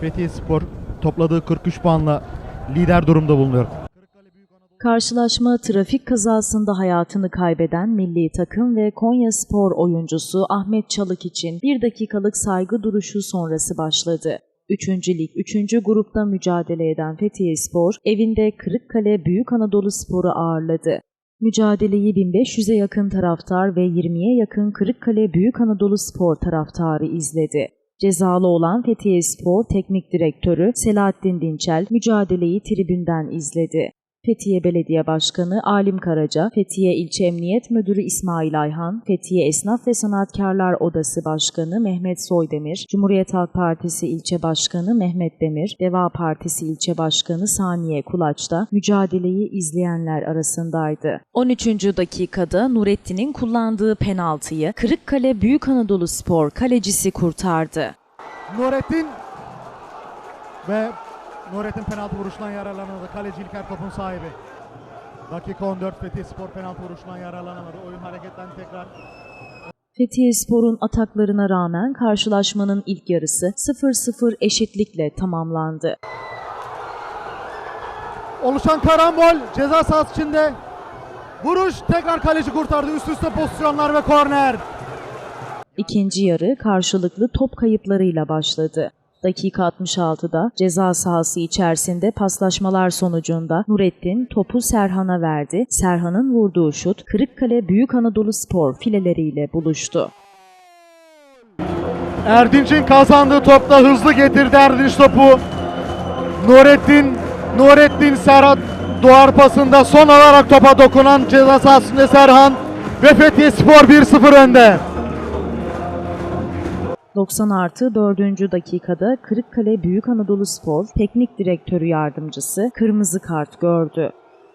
Fethiye Spor topladığı 43 puanla lider durumda bulunuyor. Karşılaşma trafik kazasında hayatını kaybeden milli takım ve Konya Spor oyuncusu Ahmet Çalık için bir dakikalık saygı duruşu sonrası başladı. 3. Lig 3. grupta mücadele eden Fethiye Spor evinde Kırıkkale Büyük Anadolu Spor'u ağırladı. Mücadeleyi 1500'e yakın taraftar ve 20'ye yakın Kırıkkale Büyük Anadolu Spor taraftarı izledi. Cezalı olan Fethiye Spor Teknik Direktörü Selahattin Dinçel mücadeleyi tribünden izledi. Fethiye Belediye Başkanı Alim Karaca, Fethiye İlçe Emniyet Müdürü İsmail Ayhan, Fethiye Esnaf ve Sanatkarlar Odası Başkanı Mehmet Soydemir, Cumhuriyet Halk Partisi İlçe Başkanı Mehmet Demir, Deva Partisi İlçe Başkanı Saniye Kulaç da mücadeleyi izleyenler arasındaydı. 13. dakikada Nurettin'in kullandığı penaltıyı Kırıkkale Büyük Anadolu Spor kalecisi kurtardı. Nurettin ve Nurettin penaltı vuruşundan yararlanamadı. Kaleci İlker topun sahibi. Dakika 14 Fethiye Spor penaltı vuruşundan yararlanamadı. Oyun hareketlendi tekrar. Fethiye Spor'un ataklarına rağmen karşılaşmanın ilk yarısı 0-0 eşitlikle tamamlandı. Oluşan karambol ceza sahası içinde. Vuruş tekrar kaleci kurtardı. Üst üste pozisyonlar ve korner. İkinci yarı karşılıklı top kayıplarıyla başladı. Dakika 66'da ceza sahası içerisinde paslaşmalar sonucunda Nurettin topu Serhan'a verdi. Serhan'ın vurduğu şut Kırıkkale Büyük Anadolu Spor fileleriyle buluştu. Erdinç'in kazandığı topla hızlı getirdi Erdinç topu. Nurettin, Nurettin Serhat Doğar pasında son olarak topa dokunan ceza sahasında Serhan ve Fethiye Spor 1-0 önde. 90 artı 4. dakikada Kırıkkale Büyük Anadolu Spor Teknik Direktörü Yardımcısı kırmızı kart gördü.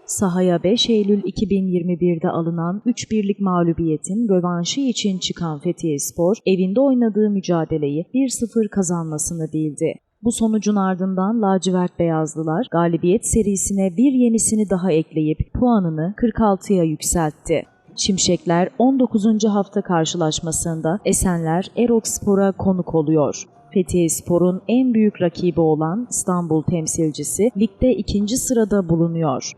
Sahaya 5 Eylül 2021'de alınan 3 birlik mağlubiyetin rövanşı için çıkan Fethiye Spor, evinde oynadığı mücadeleyi 1-0 kazanmasını bildi. Bu sonucun ardından lacivert beyazlılar galibiyet serisine bir yenisini daha ekleyip puanını 46'ya yükseltti. Şimşekler 19. hafta karşılaşmasında Esenler Erok Spor'a konuk oluyor. Fethiye Spor'un en büyük rakibi olan İstanbul temsilcisi ligde ikinci sırada bulunuyor.